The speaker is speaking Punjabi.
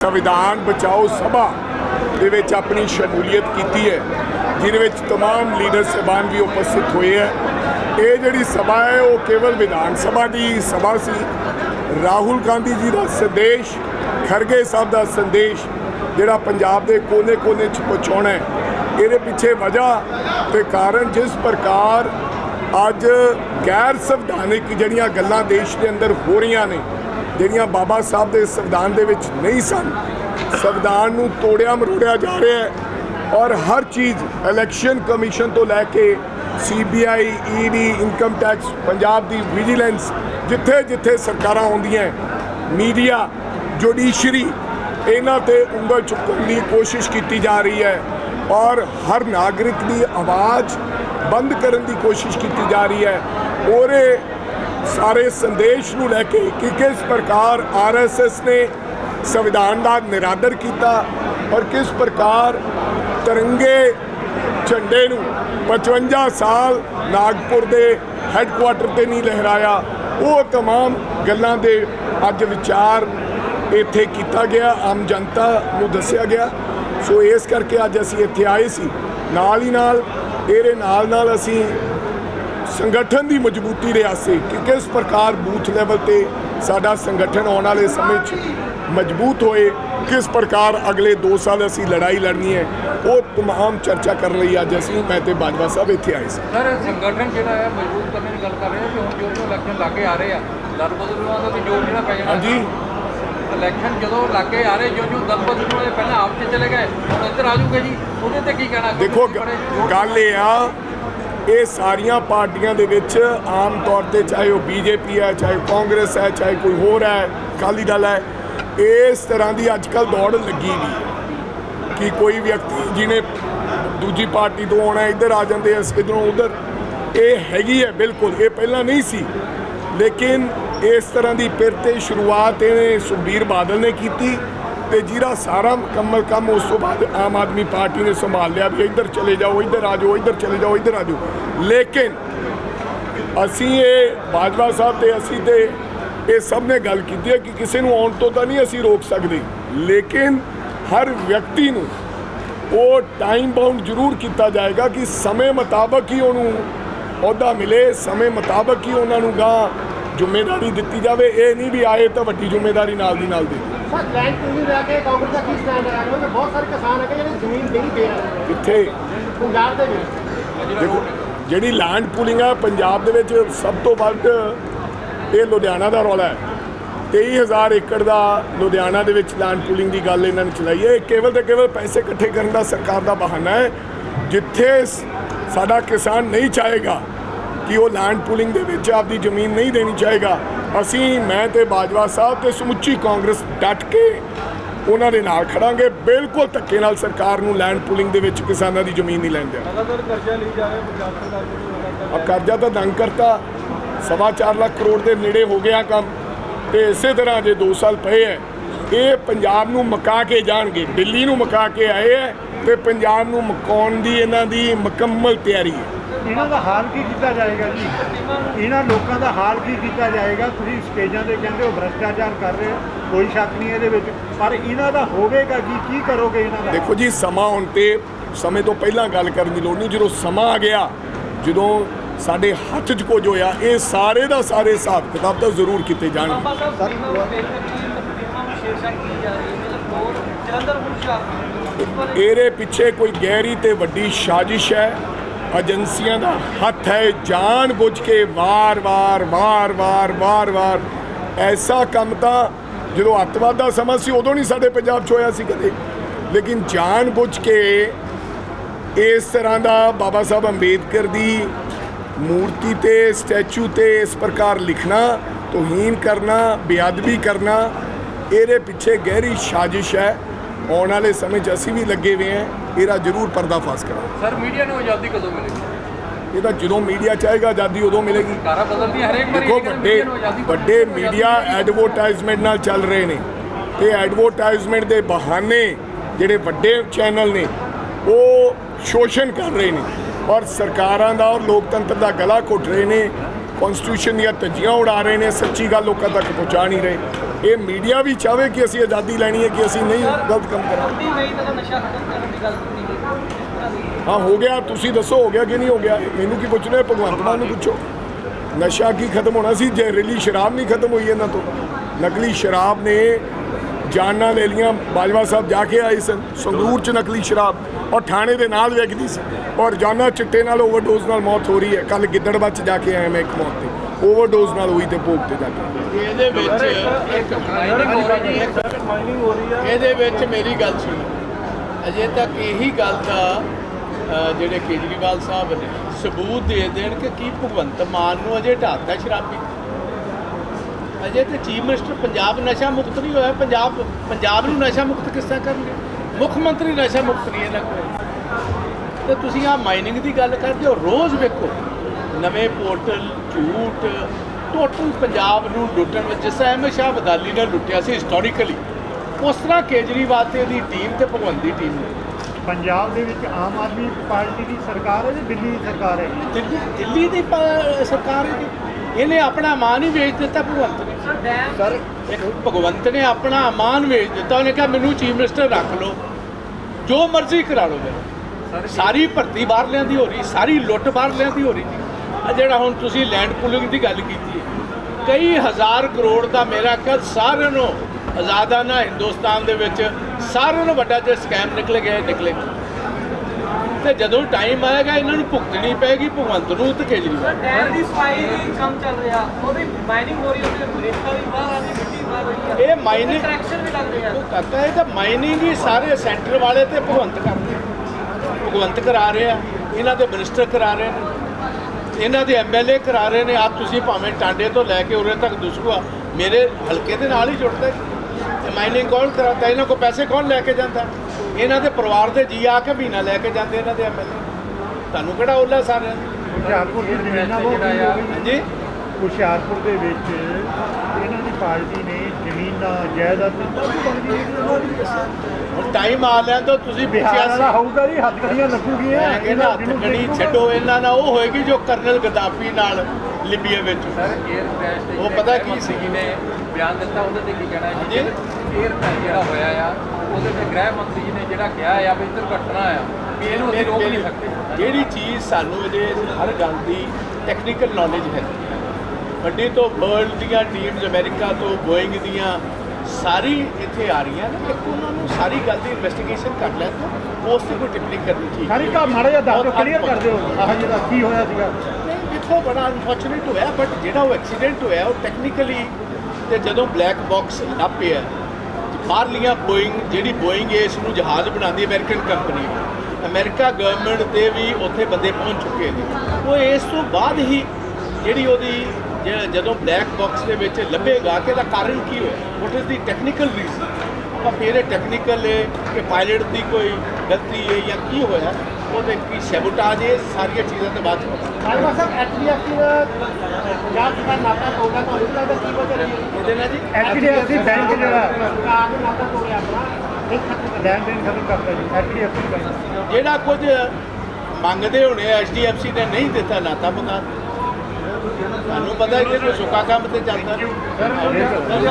ਸੰਵਿਧਾਨ ਬਚਾਓ ਸਭਾ ਦੇ ਵਿੱਚ ਆਪਣੀ ਸ਼ਮੂਲੀਅਤ ਕੀਤੀ ਹੈ ਜਿਹਦੇ ਵਿੱਚ तमाम ਲੀਡਰ ਸਹਿਬਾਨ ਵੀ ਉਪਸਥਿਤ ਹੋਏ ਹੈ ਇਹ ਜਿਹੜੀ ਸਭਾ ਹੈ ਉਹ ਕੇਵਲ ਵਿਧਾਨ ਸਭਾ ਦੀ ਸਭਾ ਸੀ ਰਾਹੁਲ ਗਾਂਧੀ ਜੀ ਦਾ ਸੰਦੇਸ਼ ਖਰਗੇ ਸਾਹਿਬ ਦਾ ਸੰਦੇਸ਼ ਜਿਹੜਾ ਪੰਜਾਬ ਦੇ ਕੋਨੇ-ਕੋਨੇ 'ਚ ਪਹੁੰਚਾਉਣਾ ਹੈ ਇਹਦੇ ਪਿੱਛੇ ਵਜ੍ਹਾ ਤੇ ਕਾਰਨ ਜਿਸ ਪ੍ਰਕਾਰ ਅੱਜ ਗੈਰ ਸੰਵਿਧਾਨਿਕ ਜਿਹੜੀਆਂ ਗੱਲਾਂ ਦੇਸ਼ ਦੇ ਅੰਦਰ ਹੋ ਰਹੀਆਂ ਨੇ ਜਿਹੜੀਆਂ ਬਾਬਾ ਸਾਹਿਬ ਦੇ ਸੰਵਿਧਾਨ ਦੇ ਵਿੱਚ ਨਹੀਂ ਸਨ, ਸੰਵਿਧਾਨ ਨੂੰ ਤੋੜਿਆ ਮਰੋੜਿਆ ਜਾ ਰਿਹਾ ਹੈ ਔਰ ਹਰ ਚੀਜ਼ ਇਲੈਕਸ਼ਨ ਕਮਿਸ਼ਨ ਤੋਂ ਲੈ ਕੇ CBI ED income tax Punjab ਦੀ ਵਿਜੀਲੈਂਸ ਜਿੱਥੇ ਜਿੱਥੇ ਸਰਕਾਰਾਂ ਆਉਂਦੀਆਂ ਮੀਡੀਆ ਜੁਡੀਸ਼ਰੀ ਇਹਨਾਂ ਤੇ ਉਂਗਲ ਚੁੱਕਣ ਦੀ ਕੋਸ਼ਿਸ਼ ਕੀਤੀ ਜਾ ਰਹੀ ਹੈ ਔਰ ਹਰ ਨਾਗਰਿਕ ਦੀ ਆਵਾਜ਼ ਬੰਦ ਕਰਨ ਦੀ ਕੋਸ਼ਿਸ਼ ਕੀਤੀ ਜਾ ਰਹੀ ਹੈ। ਉਹਦੇ ਸਾਰੇ ਸੰਦੇਸ਼ ਨੂੰ ਲੈ ਕੇ ਕਿ ਕਿਸ ਪ੍ਰਕਾਰ ਆਰਐਸਐਸ ਨੇ ਸੰਵਿਧਾਨ ਦਾ ਨਿਰਾਦਰ ਕੀਤਾ ਔਰ ਕਿਸ ਪ੍ਰਕਾਰ ਤਿਰੰਗੇ ਝੰਡੇ ਨੂੰ 55 ਸਾਲ ਨਾਗਪੁਰ ਦੇ ਹੈੱਡਕੁਆਟਰ ਤੇ ਨਹੀਂ ਲਹਿਰਾਇਆ ਉਹ तमाम ਗੱਲਾਂ ਦੇ ਅੱਜ ਵਿਚਾਰ ਇੱਥੇ ਕੀਤਾ ਗਿਆ ਆਮ ਜਨਤਾ ਨੂੰ ਦੱਸਿਆ ਗਿਆ ਸੋ ਇਸ ਕਰਕੇ ਅੱਜ ਅਸੀਂ ਇੱਥੇ ਆਏ ਸੀ ਨਾਲ ਹੀ ਨਾਲ ਇਹਦੇ ਨਾਲ ਨਾਲ ਅਸੀਂ ਸੰਗਠਨ ਦੀ ਮਜ਼ਬੂਤੀ ਦੇ ਆਸੇ ਕਿ ਕਿਸ ਪ੍ਰਕਾਰ ਬੂਥ ਲੈਵਲ ਤੇ ਸਾਡਾ ਸੰਗਠਨ ਆਉਣ ਵਾਲੇ ਸਮੇਂ 'ਚ ਮਜ਼ਬੂਤ ਹੋਏ ਕਿਸ ਪ੍ਰਕਾਰ ਅਗਲੇ 2 ਸਾਲ ਅਸੀਂ ਲੜਾਈ ਲੜਨੀ ਹੈ ਉਹ ਤਮਾਮ ਚਰਚਾ ਕਰਨ ਲਈ ਅੱਜ ਅਸੀਂ ਮੈਂ ਤੇ ਬਾਜਵਾ ਸਾਹਿਬ ਇੱਥੇ ਆਏ ਸੀ। ਸਰ ਸੰਗਠਨ ਜਿਹੜਾ ਹੈ ਮਜ਼ਬੂਤ ਕਰਨ ਦੀ ਗੱਲ ਕਰ ਰਹੇ ਹਾਂ ਕਿ ਹੁਣ ਜੋ ਜੋ ਇਲੈਕਸ਼ਨ ਲਾਗੇ ਆ ਰਹੇ ਆ ਦਲ ਬਦਲੂਆਂ ਦਾ ਵੀ ਜੋਰ ਜਿਹੜਾ ਪੈ ਜਾਣਾ। ਹਾਂਜੀ। ਇਲੈਕਸ਼ਨ ਜਦੋਂ ਲਾਗੇ ਆ ਰਹੇ ਜੋ ਜੋ ਦਲ ਬਦਲੂਆਂ ਦੇ ਪਹਿਲਾਂ ਆਪ 'ਚ ਚਲੇ ਗਏ ਹੁਣ ਇੱਧਰ ਆ ਜੂਗੇ ਜੀ। ਉਹਦੇ ਤੇ ਕੀ ਕਹਿਣਾ? ਦੇਖੋ ਗੱਲ ਇਹ ਆ ਇਹ ਸਾਰੀਆਂ ਪਾਰਟੀਆਂ ਦੇ ਵਿੱਚ ਆਮ ਤੌਰ ਤੇ ਚਾਹੇ ਉਹ ਬੀਜੇਪੀ ਹੈ, ਚਾਹੇ ਕਾਂਗਰਸ ਹੈ, ਚਾਹੇ ਕੋਈ ਹੋਰ ਹੈ, ਅਕਾਲੀ ਦਲ ਹੈ, ਇਸ ਤਰ੍ਹਾਂ ਦੀ ਅੱਜ ਕੱਲ ਦੌੜ ਲੱਗੀ ਵੀ ਕਿ ਕੋਈ ਵਿਅਕਤੀ ਜਿਹਨੇ ਦੂਜੀ ਪਾਰਟੀ ਤੋਂ ਆਉਣਾ, ਇੱਧਰ ਆ ਜਾਂਦੇ ਆ, ਇਧਰੋਂ ਉਧਰ, ਇਹ ਹੈਗੀ ਹੈ ਬਿਲਕੁਲ, ਇਹ ਪਹਿਲਾਂ ਨਹੀਂ ਸੀ। ਲੇਕਿਨ ਇਸ ਤਰ੍ਹਾਂ ਦੀ ਪਿਰ ਤੇ ਸ਼ੁਰੂਆਤ ਇਹਨੇ ਸੁਖਬੀਰ ਬਾਦਲ ਨੇ ਕੀਤੀ ਤੇ ਜਿਹੜਾ ਸਾਰਾ ਮੁਕੰਮਲ ਕੰਮ ਉਸ ਤੋਂ ਬਾਅਦ ਆਮ ਆਦਮੀ ਪਾਰਟੀ ਨੇ ਸੰਭਾਲ ਲਿਆ ਵੀ ਇੱਧਰ ਚਲੇ ਜਾਓ, ਇੱਧਰ ਆ ਜਾਓ, ਇੱਧਰ ਚਲੇ ਜਾਓ, ਇੱਧਰ ਆ ਜਾਓ। ਲੇਕਿਨ ਅਸੀਂ ਇਹ ਬਾਜਵਾ ਸਾਹਿਬ ਤੇ ਅਸੀਂ ਤੇ ਇਹ ਸਭ ਨੇ ਗੱਲ ਕੀਤੀ ਹੈ ਕਿ ਕਿਸੇ ਨੂੰ ਆਉਣ ਤੋਂ ਤਾਂ ਨਹੀਂ ਅਸੀਂ ਰੋਕ ਸਕਦੇ। ਲੇਕਿਨ ਹਰ ਵਿਅਕਤੀ ਨੂੰ ਉਹ ਟਾਈਮ ਬਾਉਂਡ ਜ਼ਰੂਰ ਕੀਤਾ ਜਾਏਗਾ ਕਿ ਸਮੇਂ ਮੁਤਾਬਕ ਹੀ ਉਹਨੂੰ ਅਹੁਦਾ ਮਿਲੇ, ਸਮੇਂ ਮੁਤਾਬਕ ਹੀ ਉਹਨਾਂ ਨੂੰ ਗਾਂ ਜ਼ਿੰਮੇਵਾਰੀ ਦਿੱਤੀ ਜਾਵੇ ਇਹ ਨਹੀਂ ਵੀ ਆਏ ਤਾਂ ਵੱਡੀ ਜ਼ਿੰਮੇਵਾਰੀ ਨਾਲ ਦੀ ਨਾਲ ਦੇ। ਦਿਓ। ਸਰ ਲੈਂਡ ਪੂਲਿੰਗ ਲੈ ਕੇ ਕਾਂਗਰਸ ਦਾ ਕੀ ਸਟੈਂਡ ਹੈ ਕਿਉਂਕਿ ਬਹੁਤ ਸਾਰੇ ਕਿਸਾਨ ਹੈਗੇ ਜਿਹੜੇ ਜ਼ਮੀਨ ਨਹੀਂ ਦੇ ਰਹੇ। ਕਿੱਥੇ ਪੰਜਾਬ ਦੇ ਵਿੱਚ। ਦੇਖੋ ਜਿਹੜੀ ਲੈਂਡ ਪੂਲਿੰਗ ਹੈ ਪੰਜਾਬ ਦੇ ਵਿੱਚ ਸਭ ਤੋਂ ਵੱਧ ਇਹ ਲੁਧਿਆਣਾ ਦਾ ਰੌਲਾ ਹੈ। 23000 ਏਕੜ ਦਾ ਲੁਧਿਆਣਾ ਦੇ ਵਿੱਚ ਲੈਂਡ ਪੂਲਿੰਗ ਦੀ ਗੱਲ ਇਹਨਾਂ ਨੇ ਚਲਾਈ ਹੈ। ਇਹ ਕੇਵਲ ਤੇ ਕੇਵਲ ਪੈਸੇ ਇਕੱਠੇ ਕਰਨ ਦਾ ਸਰਕਾਰ ਦਾ ਬਹਾਨਾ ਹੈ। ਜਿੱਥੇ ਸਾਡਾ ਕਿਸਾਨ ਨਹੀਂ ਚਾਹੇਗਾ ਕਿ ਉਹ ਲੈਂਡ ਪੂਲਿੰਗ ਦੇ ਵਿੱਚ ਆਪਦੀ ਜ਼ਮੀਨ ਨਹੀਂ ਦੇਣੀ ਚਾਹੇਗਾ। ਅਸੀਂ ਮੈਂ ਤੇ ਬਾਜਵਾ ਸਾਹਿਬ ਤੇ ਸਮੁੱਚੀ ਕਾਂਗਰਸ ਡਟ ਕੇ ਉਹਨਾਂ ਦੇ ਨਾਲ ਖੜਾਂਗੇ। ਬਿਲਕੁਲ ਧੱਕੇ ਨਾਲ ਸਰਕਾਰ ਨੂੰ ਲੈਂਡ ਪੂਲਿੰਗ ਦੇ ਵਿੱਚ ਕਿਸਾਨਾਂ ਦੀ ਜ਼ਮੀਨ ਨਹੀਂ ਲੈਣ ਦੇਣਾ। ਕਰਜ਼ਾ ਲਈ ਜਾ ਰਿਹਾ ਪੰਜਾਬ ਸਰਕਾਰ ਕੋਲੋਂ ਆ ਕਰਜ਼ਾ ਤਾਂ ਦੰਗ ਕਰਤਾ। ਸਵਾ ਚਾਰ ਲੱਖ ਕਰੋੜ ਦੇ ਨੇੜੇ ਹੋ ਗਿਆ ਕੰਮ ਤੇ ਇਸੇ ਤਰ੍ਹਾਂ ਜੇ 2 ਸਾਲ ਪਏ ਐ ਇਹ ਪੰਜਾਬ ਨੂੰ ਮਕਾ ਕੇ ਜਾਣਗੇ। ਦਿੱਲੀ ਨੂੰ ਮਕਾ ਕੇ ਆਏ ਐ ਤੇ ਪੰਜਾਬ ਨੂੰ ਮਕਾਉਣ ਦੀ ਇਹਨਾਂ ਦੀ ਮੁਕੰਮਲ ਤਿਆਰੀ ਹੈ ਇਹਨਾਂ ਦਾ ਹਾਲ ਕੀ ਕੀਤਾ ਜਾਏਗਾ ਜੀ? ਇਹਨਾਂ ਲੋਕਾਂ ਦਾ ਹਾਲ ਕੀ ਕੀਤਾ ਜਾਏਗਾ? ਤੁਸੀਂ ਸਟੇਜਾਂ ਤੇ ਕਹਿੰਦੇ ਹੋ ਭ੍ਰਸ਼ਟਾਚਾਰ ਕਰ ਰਹੇ ਹੋ ਕੋਈ ਸ਼ੱਕ ਨਹੀਂ ਇਹਦੇ ਵਿੱਚ। ਪਰ ਇਹਨਾਂ ਦਾ ਹੋਵੇਗਾ ਕੀ ਕੀ ਕਰੋਗੇ ਇਹਨਾਂ ਦਾ? ਦੇਖੋ ਜੀ ਸਮਾਂ ਹੁਣ ਤੇ ਸਮੇਂ ਤੋਂ ਪਹਿਲਾਂ ਗੱਲ ਕਰਨ ਦੀ ਲੋੜ ਨਹੀਂ। ਜਦੋਂ ਸਮਾਂ ਆ ਗਿਆ ਜਦੋਂ ਸਾਡੇ ਹੱਥ 'ਚ ਕੁਝ ਹੋਇਆ ਇਹ ਸਾਰੇ ਦਾ ਸਾਰੇ ਹਿਸਾਬ ਕਿਤਾਬ ਤਾਂ ਜ਼ਰੂਰ ਕੀਤੇ ਜਾਣਗੇ। ਇਹਦੇ ਪਿੱਛੇ ਕੋਈ ਗਹਿਰੀ ਤੇ ਵੱਡੀ ਸਾਜ਼ਿਸ਼ ਹੈ। ਏਜੰਸੀਆਂ ਦਾ ਹੱਥ ਹੈ, ਜਾਣ ਬੁੱਝ ਕੇ ਵਾਰ-ਵਾਰ ਵਾਰ-ਵਾਰ ਵਾਰ-ਵਾਰ ਐਸਾ ਕੰਮ ਤਾਂ ਜਦੋਂ ਅੱਤਵਾਦ ਦਾ ਸਮਾਂ ਸੀ, ਉਦੋਂ ਨਹੀਂ ਸਾਡੇ ਪੰਜਾਬ 'ਚ ਹੋਇਆ ਸੀ ਕਦੇ। ਲੇਕਿਨ ਜਾਣ ਬੁੱਝ ਕੇ ਇਸ ਤਰ੍ਹਾਂ ਦਾ ਬਾਬਾ ਸਾਹਿਬ ਅੰਬੇਦਕਰ ਦੀ ਮੂਰਤੀ ਤੇ, ਸਟੈਚੂ ਤੇ ਇਸ ਪ੍ਰਕਾਰ ਲਿਖਣਾ, ਤੋਹੀਨ ਕਰਨਾ, ਬੇਅਦਬੀ ਕਰਨਾ, ਇਹਦੇ ਪਿੱਛੇ ਗਹਿਰੀ ਸਾਜ਼ਿਸ਼ ਹੈ। ਆਉਣ ਵਾਲੇ ਸਮੇਂ 'ਚ ਅਸੀਂ ਵੀ ਲੱਗੇ ਹੋਏ ਹਾਂ। ਇਹਦਾ ਜ਼ਰੂਰ ਪਰਦਾਫਾਸ਼ ਕਰਾਂਗੇ। ਸਰ ਮੀਡੀਆ ਨੂੰ ਆਜ਼ਾਦੀ ਕਦੋਂ ਮਿਲੇਗੀ? ਇਹਦਾ ਜਦੋਂ ਮੀਡੀਆ ਚਾਹੇਗਾ ਆਜ਼ਾਦੀ ਉਦੋਂ ਮਿਲੇਗੀ। ਕਾਰਾ ਬਦਲਦੀ ਹੈ ਹਰੇਕ ਵਾਰੀ ਦੇਖੋ ਵੱਡੇ ਵੱਡੇ? ਮੀਡੀਆ ਐਡਵਰਟਾਈਜ਼ਮੈਂਟ ਨਾਲ ਚੱਲ ਰਹੇ ਨੇ। ਤੇ ਐਡਵਰਟਾਈਜ਼ਮੈਂਟ ਦੇ ਬਹਾਨੇ ਜਿਹੜੇ ਵੱਡੇ ਚੈਨਲ ਨੇ ਉਹ ਸ਼ੋਸ਼ਣ ਕਰ ਰਹੇ ਨੇ। ਔਰ ਸਰਕਾਰਾਂ ਦਾ ਔਰ ਲੋਕਤੰਤਰ ਦਾ ਗਲਾ ਘੁੱਟ ਰਹੇ ਨੇ। ਕਨਸਟੀਟਿਊਸ਼ਨ ਦੀਆਂ ਧੱਜੀਆਂ ਉਡਾ ਰਹੇ ਨੇ। ਸੱਚੀ ਗੱਲ ਲੋਕਾਂ ਤੱਕ ਪਹੁੰਚਾ ਨਹੀਂ ਰਹੇ। ਇਹ ਮੀਡੀਆ ਵੀ ਚਾਹਵੇ ਕਿ ਅਸੀਂ ਆਜ਼ਾਦੀ ਲੈਣੀ ਹੈ ਕਿ ਅਸੀਂ ਨਹੀਂ ਗਲਤ ਕੰਮ ਕਰਾਂਗੇ। ਨਹੀਂ ਤਾਂ ਨਸ਼ਾ ਖਤਮ ਕਰਨ ਦੀ ਗੱਲ ਨਹੀਂ ਹੈ। ਹਾਂ ਹੋ ਗਿਆ ਤੁਸੀਂ ਦੱਸੋ ਹੋ ਗਿਆ ਕਿ ਨਹੀਂ ਹੋ ਗਿਆ? ਮੈਨੂੰ ਕੀ ਪੁੱਛ ਰਹੇ ਭਗਵੰਤ ਮਾਨ ਨੂੰ ਪੁੱਛੋ। ਨਸ਼ਾ ਕੀ ਖਤਮ ਹੋਣਾ ਸੀ? ਜ਼ਹਿਰੀਲੀ ਸ਼ਰਾਬ ਨਹੀਂ ਖਤਮ ਹੋਈ ਇਹਨਾਂ ਤੋਂ। ਨਕਲੀ ਸ਼ਰਾਬ ਨੇ ਜਾਨਾਂ ਲੈ ਲੀਆਂ ਬਾਜਵਾ ਸਾਹਿਬ ਜਾ ਕੇ ਆਏ ਸਨ। ਸੰਗਰੂਰ ਚ ਨਕਲੀ ਸ਼ਰਾਬ। ਔਰ ਥਾਣੇ ਦੇ ਨਾਲ ਵਿਕਦੀ ਸੀ। ਔਰ ਜਾਨਾਂ ਚਿੱਟੇ ਨਾਲ ਓਵਰਡੋਜ਼ ਨਾਲ ਮੌਤ ਹੋ ਰਹੀ ਹੈ। ਕੱਲ ਗਿੱਦੜਬਾਦ ਚ ਜਾ ਕੇ ਆਇਆ ਮੈਂ ਇੱਕ ਮੌਤ ਤੇ। ਓਵਰਡੋਜ਼ ਨਾਲ ਹੋਈ ਤੇ ਭੋਗ ਤੇ ਜਾ ਕੇ। ਇਹਦੇ ਵਿੱਚ ਇੱਕ ਇਹਦੇ ਵਿੱਚ ਮੇਰੀ ਗੱਲ ਸੁਣੋ। ਅਜੇ ਤੱਕ ਇਹੀ ਗੱਲ ਦਾ ਜਿਹੜੇ ਕੇਜਰੀਵਾਲ ਸਾਹਿਬ ਨੇ ਸਬੂਤ ਦੇ ਦੇਣ ਕਿ ਕੀ ਭਗਵੰਤ ਮਾਨ ਨੂੰ ਅਜੇ ਢਾਤਾ ਸ਼ਰਾਬੀ। ਅਜੇ ਤੇ ਚੀਫ ਮਿਨਿਸਟਰ ਪੰਜਾਬ ਨਸ਼ਾ ਮੁਕਤ ਨਹੀਂ ਹੋਇਆ। ਪੰਜਾਬ ਪੰਜਾਬ ਨੂੰ ਨਸ਼ਾ ਮੁਕਤ ਕਿਸ ਤਰ੍ਹਾਂ ਕਰਨਗੇ? ਮੁੱਖ ਮੰਤਰੀ ਨਸ਼ਾ ਮੁਕਤ ਨਹੀਂ ਇਹਨਾਂ ਕੋਲ। ਤੇ ਤੁਸੀਂ ਆ ਮਾਈਨਿੰਗ ਦੀ ਗੱਲ ਕਰਦੇ ਹੋ, ਰੋਜ਼ ਵੇਖੋ। ਨਵੇਂ ਪੋਰਟਲ ਝੂਠ ਟੋਟਲ ਪੰਜਾਬ ਨੂੰ ਲੁੱਟਣ ਵਿੱਚ ਜਿਸ ਤਰ੍ਹਾਂ ਅਹਿਮਦ ਸ਼ਾਹ ਬਦਾਲੀ ਨੇ ਲੁੱਟਿਆ ਸੀ ਹਿਸਟੋਰੀਕਲੀ ਉਸ ਤਰ੍ਹਾਂ ਕੇਜਰੀਵਾਲ ਤੇ ਦੀ ਟੀਮ ਤੇ ਭਗਵੰਤ ਦੀ ਟੀਮ ਨੇ। ਪੰਜਾਬ ਦੇ ਵਿੱਚ ਆਮ ਆਦਮੀ ਪਾਰਟੀ ਦੀ ਸਰਕਾਰ ਹੈ ਜਾਂ ਦਿੱਲੀ ਦੀ ਸਰਕਾਰ ਹੈ? ਦਿੱਲੀ ਦਿੱਲੀ ਦੀ ਸਰਕਾਰ ਹੈ ਜੀ। ਇਹਨੇ ਆਪਣਾ ਮਾਨ ਹੀ ਵੇਚ ਦਿੱਤਾ ਭਗਵੰਤ ਨੇ। ਸਰ ਭਗਵੰਤ ਨੇ ਆਪਣਾ ਅਮਾਨ ਵੇਚ ਦਿੱਤਾ। ਉਹਨੇ ਕਿਹਾ ਮੈਨੂੰ ਚੀਫ ਮਿਨਿਸਟਰ ਰੱਖ ਲਓ। ਜੋ ਮਰਜ਼ੀ ਕਰਾ ਲਓ ਮੇਰਾ ਸਾਰੀ ਭਰਤੀ ਬਾਹਰਲਿਆਂ ਦੀ ਹੋ ਰਹੀ ਸਾਰੀ ਲੁੱਟ ਬਾਹਰਲਿਆਂ ਦੀ ਹੋ ਰਹੀ ਜੀ ਆ ਜਿਹੜਾ ਹੁਣ ਤੁਸੀਂ ਲੈਂਡ ਪੂਲਿੰਗ ਦੀ ਗੱਲ ਕੀਤੀ ਹੈ। ਕਈ ਹਜ਼ਾਰ ਕਰੋੜ ਦਾ ਮੇਰਾ ਖਿਆਲ ਸਾਰਿਆਂ ਨੂੰ ਆਜ਼ਾਦਾਨਾ ਹਿੰਦੁਸਤਾਨ ਦੇ ਵਿੱਚ ਸਾਰਿਆਂ ਨੂੰ ਵੱਡਾ ਜਿਹਾ ਸਕੈਮ ਨਿਕਲ ਗਿਆ ਨਿਕਲੇ ਤੇ ਜਦੋਂ ਟਾਈਮ ਆਏਗਾ ਇਹਨਾਂ ਨੂੰ ਭੁਗਤਣੀ ਪਏਗੀ ਭਗਵੰਤ ਨੂੰ ਤੇ ਕੇਜਰੀਵਾਲ ਨੂੰ। ਡੈਮ ਦੀ ਸਫ਼ਾਈ ਦੀ ਕੰਮ ਚੱਲ ਰਿਹਾ। ਉਹਦੀ ਮਾਈਨਿੰਗ ਹੋ ਰਹੀ ਉਹਦੇ ਰੇਤਾ ਵੀ ਬਾਹਰ ਆਉਂਦੀ ਮਿੱਟੀ ਬਾਹਰ ਰਹੀ ਇਹ mining- ਕਰੈਕਸ਼ਨ ਵੀ ਲੱਗ ਰਿਹਾ। ਉਹ ਕਾਕਾ ਇਹ ਤਾਂ ਮਾਈਨਿੰਗ ਹੀ ਸਾਰੇ ਸੈਂਟਰ ਵਾਲੇ ਤੇ ਭਗਵੰਤ ਕਰਦੇ ਆ। ਭਗਵੰਤ ਕਰਾ ਰਹੇ ਆ ਇਹਨਾਂ ਦੇ ਮਿਨਿਸਟਰ ਕਰਾ ਰਹੇ ਨੇ। ਇਹਨਾਂ ਦੇ ਐਮਐਲਏ ਕਰਾ ਰਹੇ ਨੇ ਆਪ ਤੁਸੀਂ ਭਾਵੇਂ ਟਾਂਡੇ ਤੋਂ ਲੈ ਕੇ ਉਰੇ ਤੱਕ ਦੁਸੂਆ ਮੇਰੇ ਹਲਕੇ ਦੇ ਨਾਲ ਹੀ ਜੁੜਦਾ ਹੈ ਮਾਈਨਿੰਗ ਕੌਣ ਕਰਾਤਾ ਇਹਨਾਂ ਕੋ ਪੈਸੇ ਕੌਣ ਲੈ ਕੇ ਜਾਂਦਾ? ਇਹਨਾਂ ਦੇ ਪਰਿਵਾਰ ਦੇ ਜੀ ਆ ਕੇ ਮਹੀਨਾ ਲੈ ਕੇ ਜਾਂਦੇ ਇਹਨਾਂ ਦੇ ਐਮਐਲਏ ਤੁਹਾਨੂੰ ਕਿਹੜਾ ਓਲਾ ਸਾਰਿਆਂ ਨੂੰ? ਹੁਸ਼ਿਆਰਪੁਰ ਦੀ ਆ- ਹਾਂਜੀ? ਹੁਸ਼ਿਆਰਪੁਰ ਦੇ ਵਿੱਚ ਇਹਨਾਂ ਦੀ ਪਾਰਟੀ ਨੇ ਜ਼ਮੀਨਾਂ ਜਾਇਦਾਦ ਬਣਦੀ ਹੈ ਹੁਣ ਟਾਈਮ ਆ ਲਿਆ ਤਾਂ ਤੁਸੀਂ ਵਾਲਾ ਸੀ। ਹੋਊਗਾ ਜੀ ਹੱਥਕੜੀਆਂ ਲੱਗੂਗੀਆਂ ਕਹਿੰਦਾ ਹੱਥਕੜੀ ਛੱਡੋ ਇਹਨਾਂ ਨਾਲ ਉਹ ਹੋਏਗੀ ਜੋ ਕਰਨਲ ਗਦਾਫੀ ਨਾਲ ਲਿਬੀਆ ਵਿੱਚ। ਸਰ 에ਅਰ ਕ੍ਰੈਸ਼ ਤੇ ਉਹ ਜਿਹੜੇ ਪਤਾ ਕੀ ਸੀ? ਜੀ ਨੇ ਬਿਆਨ ਦਿੱਤਾ ਉਹਦੇ ਤੇ ਕੀ ਕਹਿਣਾ ਹੈ। ਜੀ 에ਅਰ ਕ੍ਰੈਸ਼ ਜਿਹੜਾ ਹੋਇਆ ਆ ਉਹਦੇ ਤੇ ਗ੍ਰਹਿ ਮੰਤਰੀ ਜੀ ਨੇ ਜਿਹੜਾ ਕਿਹਾ ਆ ਵੀ ਦੁਰਘਟਨਾ ਆ ਵੀ ਇਹਨੂੰ ਅਸੀਂ ਰੋਕ ਨਹੀਂ ਸਕਦੇ। ਜਿਹੜੀ ਚੀਜ਼ ਸਾਨੂੰ ਅਜੇ ਹਰ ਗੱਲ ਦੀ ਟੈਕਨੀਕਲ ਨੌਲੇਜ ਹੈ। ਵੱਡੀ ਤੋਂ ਵਰਲਡ ਦੀਆਂ ਟੀਮਸ ਅਮਰੀਕਾ ਤੋਂ ਬੋਇੰਗ ਦੀਆਂ ਸਾਰੀ ਇੱਥੇ ਆ ਰਹੀਆਂ ਨੇ ਇੱਕ ਉਹਨਾਂ ਨੂੰ ਸਾਰੀ ਗੱਲ ਦੀ ਇਨਵੈਸਟੀਗੇਸ਼ਨ ਕਰ ਲੈਣ ਤੋਂ ਉਸ ਤੇ ਕੋਈ ਟਿੱਪਣੀ ਕਰਨੀ ਠੀਕ ਸਾਰੀ ਕਾ ਮਾੜਾ ਜਿਹਾ ਦੱਸ ਦਿਓ ਕਲੀਅਰ ਕਰ ਦਿਓ ਆਹ ਜਿਹੜਾ ਕੀ ਹੋਇਆ ਸੀਗਾ। ਨਹੀਂ ਦੇਖੋ ਬੜਾ ਅਨਫੋਰਚੂਨੇਟ ਹੋਇਆ ਬਟ ਜਿਹੜਾ ਉਹ ਐਕਸੀਡੈਂਟ ਹੋਇਆ ਉਹ ਟੈਕਨੀਕਲੀ ਤੇ ਜਦੋਂ ਬਲੈਕ ਬਾਕਸ ਲੱਭਿਆ ਬਾਹਰਲੀਆਂ ਬੋਇੰਗ ਜਿਹੜੀ ਬੋਇੰਗ ਇਸ ਨੂੰ ਜਹਾਜ਼ ਬਣਾਉਂਦੀ ਅਮਰੀਕਨ ਕੰਪਨੀ ਅਮਰੀਕਾ ਗਵਰਨਮੈਂਟ ਦੇ ਵੀ ਉੱਥੇ ਬੰਦੇ ਪਹੁੰਚ ਚੁੱਕੇ ਨੇ। ਉਹ ਇਸ ਤੋਂ ਬਾਅਦ ਹੀ ਜਿਹੜੀ ਉਹਦੀ ਜਦੋਂ ਬਲੈਕ ਬਾਕਸ ਦੇ ਵਿੱਚ ਲੱਭੇਗਾ ਕਿ ਇਹਦਾ ਕਾਰਨ ਕੀ ਹੋਇਆ? What is the technical reason ਆਪਾਂ ਫਿਰ ਇਹ ਟੈਕਨੀਕਲ ਹੈ ਕਿ ਪਾਇਲਟ ਦੀ ਕੋਈ ਗਲਤੀ ਹੈ ਜਾਂ ਕੀ ਹੋਇਆ? ਉਹਦੇ ਕੀ ਸੈਬੋਟਾਜ ਹੈ ਸਾਰੀਆਂ ਚੀਜ਼ਾਂ ਤੇ ਬਾਅਦ ਬਾਜਵਾ ਸਾਹਿਬ ਐਚਡੀਐਫਸੀ ਦਾ ਜਾਂ ਦਾ ਨਾਤਾ ਤੋੜਦਾ ਤੁਹਾਨੂੰ ਕੀ ਲੱਗਦਾ ਕੀ ਵਜ੍ਹਾ ਰਹੀ ਹੈ? ਇਹਦੇ ਨਾਲ ਜੀ ਐਚਡੀਐਫਸੀ ਬੈਂਕ ਜਿਹੜਾ ਸਰਕਾਰ ਨੇ ਨਾਤਾ ਤੋੜਿਆ ਆਪਣਾ ਇੱਕ ਖਤਮ ਲੈਣ ਦੇਣ ਖਤਮ ਕਰਤਾ ਜੀ ਐਚਡੀਐਫਸੀ ਬੈਂਕ ਜਿਹੜਾ ਕੁਝ ਮੰਗਦੇ ਹੋਣੇ ਐਚਡੀਐਫਸੀ ਨੇ ਨਹੀਂ ਦਿੱਤਾ ਨਾਤਾ ਬਗਾ ਤੁਹਾਨੂੰ ਪਤਾ ਹੈ ਕਿ ਸੁੱਕਾ ਕੰਮ ਤੇ ਚੱਲਦਾ ਨਹੀਂ